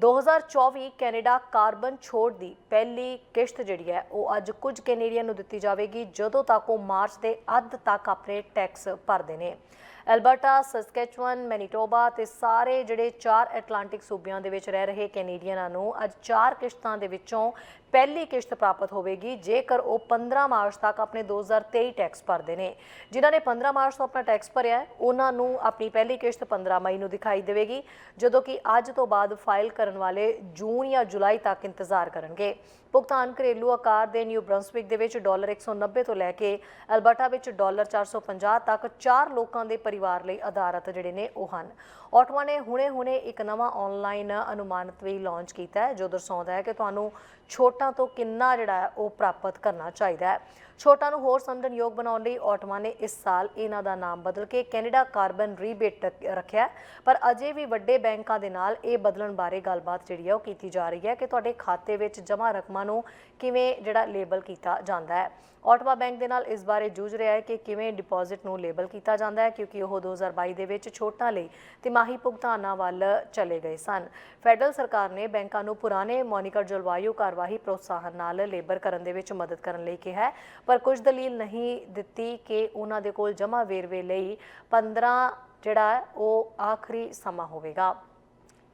2024 Canada carbon ਛੋੜ ਦੀ ਪਹਿਲੀ ਕਿਸ਼ਤ ਜਿਹੜੀ ਹੈ, ਉਹ ਅੱਜ ਕੁਝ ਕੈਨੇਡੀਅਨ ਨੂੰ ਦਿੱਤੀ ਜਾਵੇਗੀ, ਜਦੋਂ ਤੱਕ ਉਹ ਮਾਰਚ ਦੇ ਅੱਧ ਤੱਕ ਆਪਣੇ ਟੈਕਸ ਭਰਦੇ ਨੇ। ਐਲਬਰਟਾ, ਸਸਕੈਚੁਅਨ, ਮੈਨੀਟੋਬਾ ਤੇ ਸਾਰੇ ਜਿਹੜੇ ਚਾਰ ਐਟਲਾਂਟਿਕ ਸੂਬਿਆਂ ਦੇ ਵਿੱਚ ਰਹਿ ਰਹੇ ਕੈਨੇਡੀਅਨਾਂ ਨੂੰ ਅੱਜ ਚਾਰ ਕਿਸ਼ਤਾਂ ਦੇ ਵਿੱਚੋਂ ਪਹਿਲੀ ਕਿਸ਼ਤ ਪ੍ਰਾਪਤ ਹੋਵੇਗੀ, ਜੇਕਰ ਉਹ 15 ਮਾਰਚ ਤੱਕ ਆਪਣੇ 2023 ਟੈਕਸ ਭਰਦੇ ਨੇ। ਜਿਨ੍ਹਾਂ ਨੇ 15 ਮਾਰਚ ਤੋਂ ਆਪਣਾ ਟੈਕਸ ਭਰਿਆ ਉਹਨਾਂ ਨੂੰ ਆਪਣੀ ਪਹਿਲੀ ਕਿਸ਼ਤ 15 ਮਈ ਨੂੰ ਦਿਖਾਈ ਦੇਵੇਗੀ, ਜਦੋਂ ਕਿ ਅੱਜ ਤੋਂ ਬਾਅਦ ਫਾਈਲ ਕਰਨ ਵਾਲੇ ਜੂਨ ਜਾਂ ਜੁਲਾਈ ਤੱਕ ਇੰਤਜ਼ਾਰ ਕਰਨਗੇ। ਭੁਗਤਾਨ ਘਰੇਲੂ ਆਕਾਰ ਦੇ ਨਿਊ ਬ੍ਰੰਸਵਿਕ ਦੇ ਵਿੱਚ ਡਾਲਰ 190 ਤੋਂ ਲੈ ਕੇ ਅਲਬਰਟਾ ਵਿੱਚ ਡਾਲਰ 450 ਤੱਕ ਚਾਰ ਲੋਕਾਂ ਦੇ ਪਰਿਵਾਰ ਪਰਿਵਾਰ ਲਈ ਆਧਾਰਿਤ ਜਿਹੜੇ ਨੇ ਉਹ ਹਨ। ਆਟਵਾ ਨੇ ਹੁਣੇ-ਹੁਣੇ ਇੱਕ ਨਵਾਂ ਆਨਲਾਈਨ ਅਨੁਮਾਨਿਤ ਵੀ ਲਾਂਚ ਕੀਤਾ ਹੈ, ਜੋ ਦਰਸਾਉਂਦਾ ਹੈ ਕਿ ਤੁਹਾਨੂੰ ਛੋਟਾਂ ਤੋਂ ਕਿੰਨਾ ਜਿਹੜਾ ਹੈ ਉਹ ਪ੍ਰਾਪਤ ਕਰਨਾ ਚਾਹੀਦਾ ਹੈ। ਛੋਟਾਂ ਨੂੰ ਹੋਰ ਸਮਝਣ ਬਣਾਉਣ ਲਈ ਆਟਵਾ ਨੇ ਇਸ ਸਾਲ ਇਹਨਾਂ ਦਾ ਨਾਮ ਬਦਲ ਕੇ ਕੈਨੇਡਾ ਕਾਰਬਨ ਰੀਬੇਟ ਰੱਖਿਆ ਪਰ ਅਜੇ ਵੀ ਵੱਡੇ ਬੈਂਕਾਂ ਦੇ ਨਾਲ ਇਹ ਬਦਲਣ ਬਾਰੇ ਗੱਲਬਾਤ ਜਿਹੜੀ ਹੈ ਉਹ ਕੀਤੀ ਜਾ ਰਹੀ ਹੈ ਕਿ ਤੁਹਾਡੇ ਖਾਤੇ ਵਿੱਚ ਜਮ੍ਹਾਂ ਰਕਮਾਂ ਨੂੰ ਕਿਵੇਂ ਜਿਹੜਾ ਲੇਬਲ ਕੀਤਾ ਜਾਂਦਾ ਹੈ। ਆਟਵਾ ਬੈਂਕ ਦੇ ਨਾਲ ਇਸ ਬਾਰੇ ਜੂਝ ਰਿਹਾ ਹੈ ਕਿ ਕਿਵੇਂ ਡਿਪੋਜ਼ਿਟ ਨੂੰ ਲੇਬਲ ਕੀਤਾ ਜਾਂਦਾ ਹੈ, ਕਿਉਂਕਿ ਉਹ 2022 ਦੇ ਵਿੱਚ ਛੋਟਾਂ ਲਈ ਤਿਮਾਹੀ ਭੁਗਤਾਨਾਂ ਵੱਲ ਚਲੇ ਗਏ ਸਨ। ਫੈਡਰਲ ਸਰਕਾਰ ਨੇ ਬੈਂਕਾਂ ਨੂੰ ਪੁਰਾਣੇ ਮੋਨਿਕਰ ਜਲਵਾਯੂ ਕਾਰਵਾਈ ਪ੍ਰੋਤਸਾਹਨ ਨਾਲ ਲੇਬਰ ਕਰਨ ਦੇ ਵਿੱਚ ਮਦਦ ਕਰਨ ਲਈ ਕਿਹਾ ਪਰ ਕੁਝ ਦਲੀਲ ਨਹੀਂ ਦਿੱਤੀ ਕਿ ਉਹਨਾਂ ਦੇ ਕੋਲ ਜਮ੍ਹਾਂ ਵੇਰਵੇ ਲਈ 15 ਜਿਹੜਾ ਉਹ ਆਖਰੀ ਸਮਾਂ ਹੋਵੇਗਾ।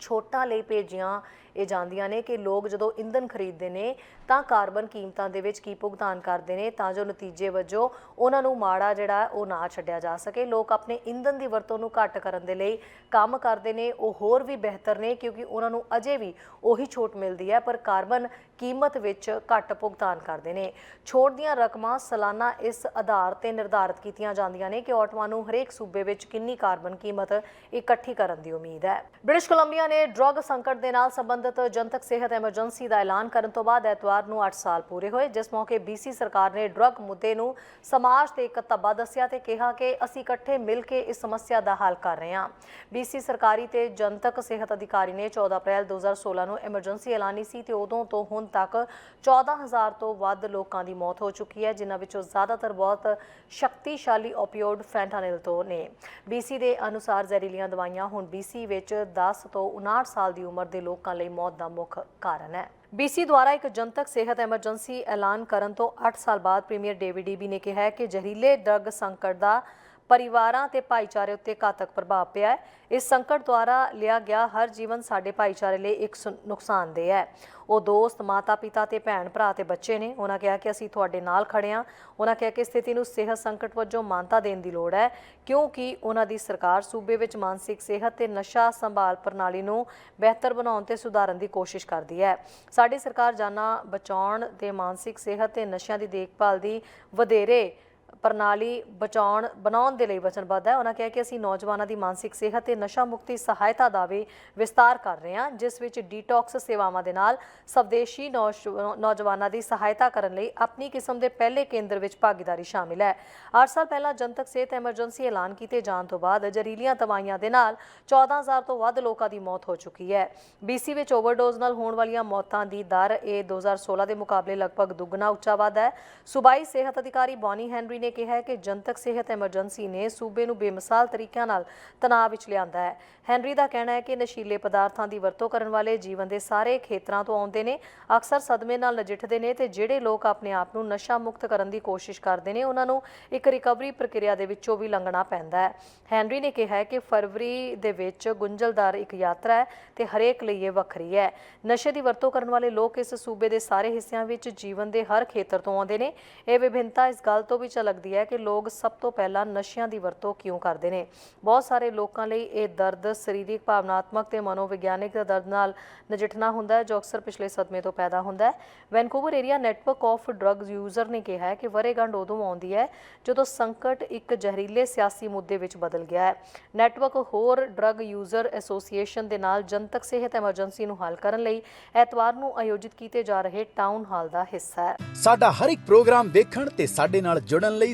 ਛੋਟਾਂ ਲਈ ਭੇਜੀਆਂ ਇਹ ਜਾਂਦੀਆਂ ਨੇ ਕਿ ਲੋਕ ਜਦੋਂ ਇੰਧਨ ਖਰੀਦਦੇ ਨੇ ਤਾਂ ਕਾਰਬਨ ਕੀਮਤਾਂ ਦੇ ਵਿੱਚ ਕੀ ਭੁਗਤਾਨ ਕਰਦੇ ਨੇ, ਤਾਂ ਜੋ ਨਤੀਜੇ ਵਜੋਂ ਉਹਨਾਂ ਨੂੰ ਮਾੜਾ ਜਿਹੜਾ ਉਹ ਨਾ ਛੱਡਿਆ ਜਾ ਸਕੇ। ਲੋਕ ਆਪਣੇ ਇੰਧਨ ਦੀ ਵਰਤੋਂ ਨੂੰ ਘੱਟ ਕਰਨ ਦੇ ਲਈ ਕੰਮ ਕਰਦੇ ਨੇ। ਉਹ ਹੋਰ ਵੀ ਬਿਹਤਰ ਨੇ ਕਿਉਂਕਿ ਉਹਨਾਂ ਨੂੰ ਅਜੇ ਵੀ ਉਹੀ ਛੋਟ ਮਿਲਦੀ ਹੈ, ਪਰ ਕਾਰਬਨ ਕੀਮਤ ਵਿੱਚ ਘੱਟ ਭੁਗਤਾਨ ਕਰਦੇ ਨੇ। ਛੋਟ ਦੀਆਂ ਰਕਮਾਂ ਸਾਲਾਨਾ ਇਸ ਆਧਾਰ ਤੇ ਨਿਰਧਾਰਤ ਕੀਤੀਆਂ ਜਾਂਦੀਆਂ ਨੇ ਕਿ ਆਟੋਆਂ ਨੂੰ ਹਰੇਕ ਸੂਬੇ ਵਿੱਚ ਕਿੰਨੀ ਕਾਰਬਨ ਕੀਮਤ ਇਕੱਠੀ ਕਰਨ ਦੀ ਉਮੀਦ ਹੈ। ਬ੍ਰਿਟਿਸ਼ ਕੋਲੰਬੀਆ ਨੇ ਡਰੱਗ ਸੰਕਟ ਦੇ ਨਾਲ ਸੰਬੰਧ ਸੰਬੰਧਿਤ ਜਨਤਕ ਸਿਹਤ ਐਮਰਜੈਂਸੀ ਦਾ ਐਲਾਨ ਕਰਨ ਤੋਂ ਬਾਅਦ ਐਤਵਾਰ ਨੂੰ 8 ਸਾਲ ਪੂਰੇ ਹੋਏ, ਜਿਸ ਮੌਕੇ ਬੀਸੀ ਸਰਕਾਰ ਨੇ ਡਰੱਗ ਮੁੱਦੇ ਨੂੰ ਸਮਾਜ ਤੇ ਇੱਕ ਧੱਬਾ ਦੱਸਿਆ ਤੇ ਕਿਹਾ ਕਿ ਅਸੀਂ ਇਕੱਠੇ ਮਿਲ ਕੇ ਇਸ ਸਮੱਸਿਆ ਦਾ ਹੱਲ ਕਰ ਰਹੇ ਹਾਂ। ਬੀਸੀ ਸਰਕਾਰੀ ਤੇ ਜਨਤਕ ਸਿਹਤ ਅਧਿਕਾਰੀ ਨੇ 14 ਅਪ੍ਰੈਲ 2016 ਨੂੰ ਐਮਰਜੈਂਸੀ ਐਲਾਨੀ ਸੀ ਤੇ ਉਦੋਂ ਤੋਂ ਹੁਣ ਤੱਕ 14000 ਤੋਂ ਵੱਧ ਲੋਕਾਂ ਦੀ ਮੌਤ ਹੋ ਚੁੱਕੀ ਹੈ, ਜਿਨ੍ਹਾਂ ਵਿੱਚੋਂ ਜ਼ਿਆਦਾਤਰ ਬਹੁਤ ਸ਼ਕਤੀਸ਼ਾਲੀ ਓਪੀਓਇਡ ਫੈਂਟਾਨਿਲ ਤੋਂ ਨੇ। ਬੀਸੀ ਦੇ ਅਨੁਸਾਰ ਜ਼ਹਿਰੀਲੀਆਂ ਦਵਾਈਆਂ ਹੁਣ ਬੀਸੀ ਵਿੱਚ 10 ਤੋਂ 59 ਸਾਲ ਦੀ ਉਮਰ ਦੇ ਲੋਕਾਂ ਲਈ ਮੌਤ ਦਾ ਮੁੱਖ ਕਾਰਨ ਹੈ। ਬੀਸੀ ਦੁਆਰਾ ਇੱਕ ਜਨਤਕ ਸਿਹਤ ਐਮਰਜੈਂਸੀ ਐਲਾਨ ਕਰਨ ਤੋਂ 8 ਸਾਲ ਬਾਅਦ ਪ੍ਰੀਮੀਅਰ ਡੇਵਿਡ ਈਬੀ ਨੇ ਕਿਹਾ ਹੈ ਕਿ ਜ਼ਹਿਰੀਲੇ ਡਰੱਗ ਸੰਕਟ ਦਾ ਪਰਿਵਾਰਾਂ ਤੇ ਭਾਈਚਾਰੇ ਉੱਤੇ ਘਾਤਕ ਪ੍ਰਭਾਵ ਪਿਆ ਹੈ। ਇਸ ਸੰਕਟ ਦੁਆਰਾ ਲਿਆ ਗਿਆ ਹਰ ਜੀਵਨ ਸਾਡੇ ਭਾਈਚਾਰੇ ਲਈ ਇੱਕ ਸੁ- ਨੁਕਸਾਨਦੇਹ ਹੈ। ਉਹ ਦੋਸਤ ਮਾਤਾ ਪਿਤਾ ਤੇ ਭੈਣ, ਭਰਾ ਤੇ ਬੱਚੇ ਨੇ। ਉਹਨਾਂ ਕਿਹਾ ਕਿ ਅਸੀਂ ਤੁਹਾਡੇ ਨਾਲ ਖੜੇ ਹਾਂ। ਉਹਨਾਂ ਕਿਹਾ ਕਿ ਸਥਿਤੀ ਨੂੰ ਸਿਹਤ ਸੰਕਟ ਵਜੋਂ ਮਾਨਤਾ ਦੇਣ ਦੀ ਲੋੜ ਹੈ, ਕਿਉਂਕਿ ਉਹਨਾਂ ਦੀ ਸਰਕਾਰ ਸੂਬੇ ਵਿੱਚ ਮਾਨਸਿਕ ਸਿਹਤ ਤੇ ਨਸ਼ਾ ਸੰਭਾਲ ਪ੍ਰਣਾਲੀ ਨੂੰ ਬਿਹਤਰ ਬਣਾਉਣ ਤੇ ਸੁਧਾਰਨ ਦੀ ਕੋਸ਼ਿਸ਼ ਕਰਦੀ ਹੈ। ਸਾਡੀ ਸਰਕਾਰ ਜਾਨਾਂ ਬਚਾਉਣ ਤੇ ਮਾਨਸਿਕ ਸਿਹਤ ਤੇ ਨਸ਼ਿਆਂ ਦੀ ਦੇਖਭਾਲ ਦੀ ਵਧੇਰੇ ਪ੍ਰਣਾਲੀ ਬਚਾਉਣ, ਬਣਾਉਣ ਦੇ ਲਈ ਵਚਨਬੱਧ ਹੈ। ਉਹਨਾਂ ਕਿਹਾ ਕਿ ਅਸੀਂ ਨੌਜਵਾਨਾਂ ਦੀ ਮਾਨਸਿਕ ਸਿਹਤ ਤੇ ਨਸ਼ਾ ਮੁਕਤੀ ਸਹਾਇਤਾ ਦਾ ਵੀ ਵਿਸਤਾਰ ਕਰ ਰਹੇ ਹਾਂ, ਜਿਸ ਵਿੱਚ ਡੀਟੌਕਸ ਸੇਵਾਵਾਂ ਦੇ ਨਾਲ ਸਵਦੇਸ਼ੀ ਨੌਜ- ਨੌਜਵਾਨਾਂ ਦੀ ਸਹਾਇਤਾ ਕਰਨ ਲਈ ਆਪਣੀ ਕਿਸਮ ਦੇ ਪਹਿਲੇ ਕੇਂਦਰ ਵਿੱਚ ਭਾਗੀਦਾਰੀ ਸ਼ਾਮਿਲ ਹੈ। 8 ਸਾਲ ਪਹਿਲਾਂ ਜਨਤਕ ਸਿਹਤ ਐਮਰਜੈਂਸੀ ਐਲਾਨ ਕੀਤੇ ਜਾਣ ਤੋਂ ਬਾਅਦ ਜ਼ਹਿਰੀਲੀਆਂ ਦਵਾਈਆਂ ਦੇ ਨਾਲ 14000 ਤੋਂ ਵੱਧ ਲੋਕਾਂ ਦੀ ਮੌਤ ਹੋ ਚੁੱਕੀ ਹੈ। ਬੀਸੀ ਵਿੱਚ ਓਵਰਡੋਜ਼ ਨਾਲ ਹੋਣ ਵਾਲੀਆਂ ਮੌਤਾਂ ਦੀ ਦਰ ਇਹ 2016 ਦੇ ਮੁਕਾਬਲੇ ਲਗਭਗ ਦੁੱਗਣਾ ਉੱਚਾ ਵਾਧਾ ਹੈ। ਸੂਬਾਈ ਸਿਹਤ ਅਧਿਕਾਰੀ ਬੌਨੀ ਹੈਨਰੀ ਨੇ ਕਿਹਾ ਹੈ ਕਿ ਜਨਤਕ ਸਿਹਤ ਐਮਰਜੈਂਸੀ ਨੇ ਸੂਬੇ ਨੂੰ ਬੇਮਿਸਾਲ ਤਰੀਕਿਆਂ ਨਾਲ ਤਣਾਅ ਵਿੱਚ ਲਿਆਂਦਾ ਹੈ। ਹੈਨਰੀ ਦਾ ਕਹਿਣਾ ਹੈ ਕਿ ਨਸ਼ੀਲੇ ਪਦਾਰਥਾਂ ਦੀ ਵਰਤੋਂ ਕਰਨ ਵਾਲੇ ਜੀਵਨ ਦੇ ਸਾਰੇ ਖੇਤਰਾਂ ਤੋਂ ਆਉਂਦੇ ਨੇ, ਅਕਸਰ ਸਦਮੇ ਨਾਲ ਨਜਿੱਠਦੇ ਨੇ ਤੇ ਜਿਹੜੇ ਲੋਕ ਆਪਣੇ ਆਪ ਨੂੰ ਨਸ਼ਾ ਮੁਕਤ ਕਰਨ ਦੀ ਕੋਸ਼ਿਸ਼ ਕਰਦੇ ਨੇ, ਉਹਨਾਂ ਨੂੰ ਇੱਕ ਰਿਕਵਰੀ ਪ੍ਰਕਿਰਿਆ ਦੇ ਵਿੱਚੋਂ ਵੀ ਲੰਘਣਾ ਪੈਂਦਾ ਹੈ। ਹੈਨਰੀ ਨੇ ਕਿਹਾ ਹੈ ਕਿ ਫਰਵਰੀ ਦੇ ਵਿੱਚ ਗੁੰਝਲਦਾਰ ਇੱਕ ਯਾਤਰਾ ਹੈ ਤੇ ਹਰੇਕ ਲਈ ਇਹ ਵੱਖਰੀ ਹੈ। ਨਸ਼ੇ ਦੀ ਵਰਤੋਂ ਕਰਨ ਵਾਲੇ ਲੋਕ ਇਸ ਸੂਬੇ ਦੇ ਸਾਰੇ ਹਿੱਸਿਆਂ ਵਿੱਚ ਜੀਵਨ ਦੇ ਹਰ ਖੇਤਰ ਤੋਂ ਆਉਂਦੇ ਨੇ। ਇਹ ਵਿਭਿੰਨਤਾ ਇਸ ਗੱਲ ਤੋਂ ਵੀ ਝਲਕ ਝਲਕਦੀ ਹੈ ਕਿ ਲੋਕ ਸਭ ਤੋਂ ਪਹਿਲਾਂ ਨਸ਼ਿਆਂ ਦੀ ਵਰਤੋਂ ਕਿਉਂ ਕਰਦੇ ਨੇ? ਬਹੁਤ ਸਾਰੇ ਲੋਕਾਂ ਲਈ ਇਹ ਦਰਦ ਸਰੀਰਕ, ਭਾਵਨਾਤਮਕ ਤੇ ਮਨੋਵਿਗਿਆਨਿਕ ਦਰਦ ਨਾਲ ਨਜਿੱਠਣਾ ਹੁੰਦਾ ਹੈ, ਜੋ ਅਕਸਰ ਪਿਛਲੇ ਸਦਮੇ ਤੋਂ ਪੈਦਾ ਹੁੰਦਾ ਹੈ। Vancouver Area Network of Drugs User ਨੇ ਕਿਹਾ ਹੈ ਕਿ ਵਰੇਗੰਢ ਉਦੋਂ ਆਉਂਦੀ ਹੈ ਜਦੋਂ ਸੰਕਟ ਇੱਕ ਜ਼ਹਿਰੀਲੇ ਸਿਆਸੀ ਮੁੱਦੇ ਵਿੱਚ ਬਦਲ ਗਿਆ ਹੈ। ਨੈਟਵਰਕ ਹੋਰ ਡਰੱਗ ਯੂਜ਼ਰ ਐਸੋਸੀਏਸ਼ਨ ਦੇ ਨਾਲ ਜਨਤਕ ਸਿਹਤ ਐਮਰਜੈਂਸੀ ਨੂੰ ਹੱਲ ਕਰਨ ਲਈ ਐਤਵਾਰ ਨੂੰ ਆਯੋਜਿਤ ਕੀਤੇ ਜਾ ਰਹੇ ਟਾਊਨ ਹਾਲ ਦਾ ਹਿੱਸਾ ਹੈ। ਸਾਡਾ ਹਰ ਇੱਕ ਪ੍ਰੋਗਰਾਮ ਦੇਖਣ ਤੇ ਸਾਡੇ ਨਾਲ ਜੁੜਨ ਲਈ